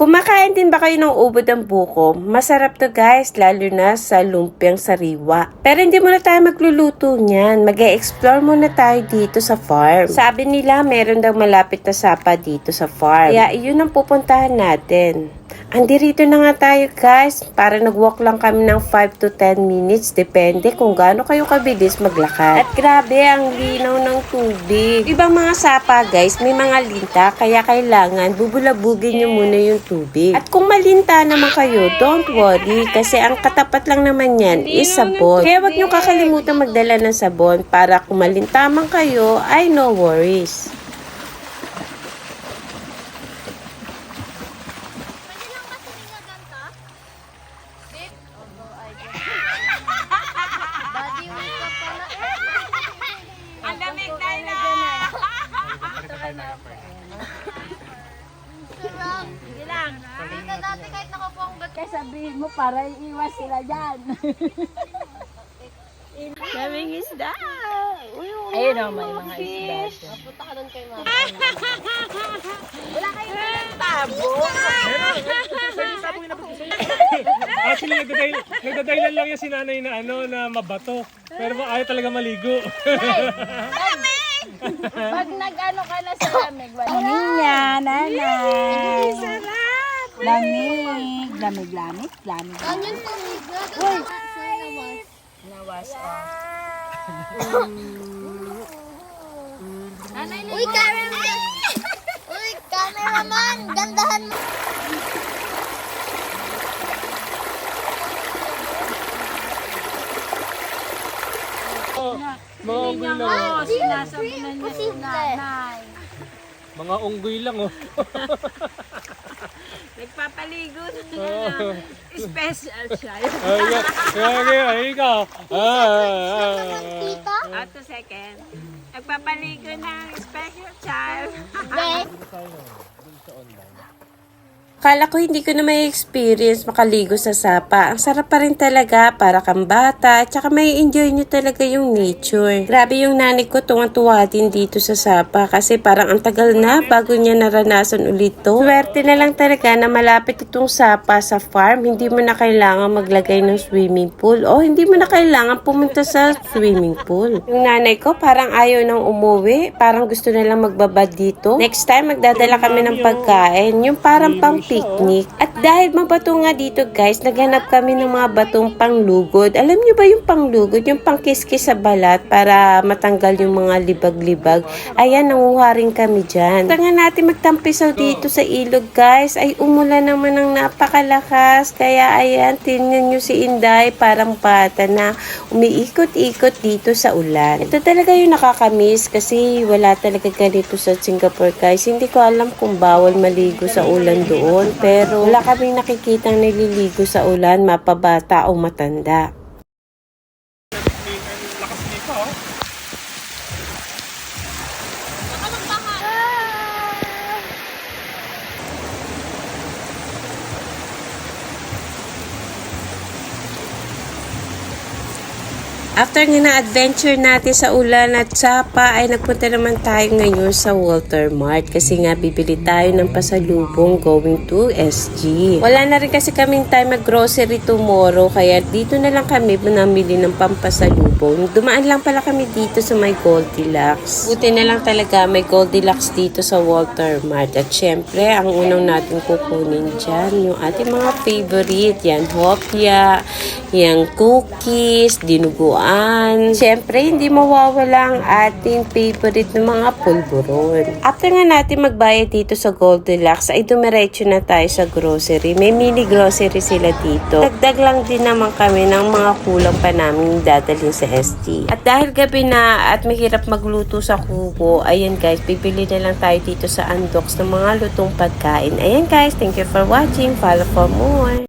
Kumakain din ba kayo ng ubod ng buko? Masarap to guys, lalo na sa lumpiang sariwa. Pero hindi muna tayo magluluto niyan. mag explore muna tayo dito sa farm. Sabi nila meron daw malapit na sapa dito sa farm. Kaya iyon ang pupuntahan natin. Andirito na nga tayo guys. Para nag-walk lang kami ng 5 to 10 minutes. Depende kung gaano kayo kabilis maglakad. At grabe ang linaw ng tubig. Ibang mga sapa guys, may mga linta. Kaya kailangan bubulabugin nyo muna yung tubig. At kung malinta naman kayo, don't worry. Kasi ang katapat lang naman yan is sabon. Kaya wag nyo kakalimutan magdala ng sabon para kung malinta man kayo, ay no worries. Daddy, wait ka pala. Ang lamig na Sarap. Sige lang. Dito dati kahit nakaupo ang ba't Kaya sabihin mo para iiwas sila dyan. Daming isda. Uy, Ayun o, may mga isda. Punta ka doon kay mama. Actually, nagdaday, nagdadailan lang yan si nanay na ano, na mabato. Pero ayaw talaga maligo. Pag nag-ano ka na sa lamig, walang niya, nanay. Sarap! Lamig, lamig, lamig, lamig. Ganyan tubig. Uy! Nawas. Nawas off. Uy, cameraman! Uy, cameraman! Gandahan mo! Oh, mga unggoy lang. Oo, sinasabi na niya si nanay. Mga unggoy lang oh. Nagpapaligo na Oo. Special siya. Ay, ay, ay, ay, ikaw. Ah, ah, ah. Out to second. Nagpapaligo ng special child. Yes. Kala ko hindi ko na may experience makaligo sa sapa. Ang sarap pa rin talaga para kang bata at saka may enjoy nyo talaga yung nature. Grabe yung nanay ko tuwang-tuwa din dito sa sapa kasi parang ang tagal na bago niya naranasan ulit to. Swerte na lang talaga na malapit itong sapa sa farm. Hindi mo na kailangan maglagay ng swimming pool o hindi mo na kailangan pumunta sa swimming pool. Yung nanay ko parang ayaw nang umuwi. Parang gusto na lang magbabad dito. Next time magdadala kami ng pagkain. Yung parang pang picnic. At dahil mabato nga dito guys, naghanap kami ng mga batong panglugod. Alam nyo ba yung panglugod? Yung pangkiskis sa balat para matanggal yung mga libag-libag. Ayan, nanguha rin kami dyan. Tanga natin magtampisaw dito sa ilog guys. Ay umulan naman ng napakalakas. Kaya ayan, tingnan nyo si Inday parang bata na umiikot-ikot dito sa ulan. Ito talaga yung nakakamiss kasi wala talaga ganito sa Singapore guys. Hindi ko alam kung bawal maligo sa ulan doon. Pero wala kaming nakikitang nililigo sa ulan, mapabata o matanda. After nga na adventure natin sa ulan at sapa ay nagpunta naman tayo ngayon sa Walter Mart kasi nga bibili tayo ng pasalubong going to SG. Wala na rin kasi kaming time mag-grocery tomorrow kaya dito na lang kami namili ng pampasalubong. Dumaan lang pala kami dito sa may Goldilocks. Buti na lang talaga may Goldilocks dito sa Walter Mart. At syempre, ang unang natin kukunin dyan, yung ating mga favorite. Yan, hopya, yung cookies, dinuguan. Siyempre, hindi mawawala ang ating favorite ng mga pulburon. After nga natin magbayad dito sa Goldilocks, ay dumiretso na tayo sa grocery. May mini grocery sila dito. Dagdag lang din naman kami ng mga kulang pa namin dadalhin sa SG. At dahil gabi na at mahirap magluto sa kubo, ayan guys, bibili na lang tayo dito sa Undox ng mga lutong pagkain. Ayan guys, thank you for watching. Follow for more.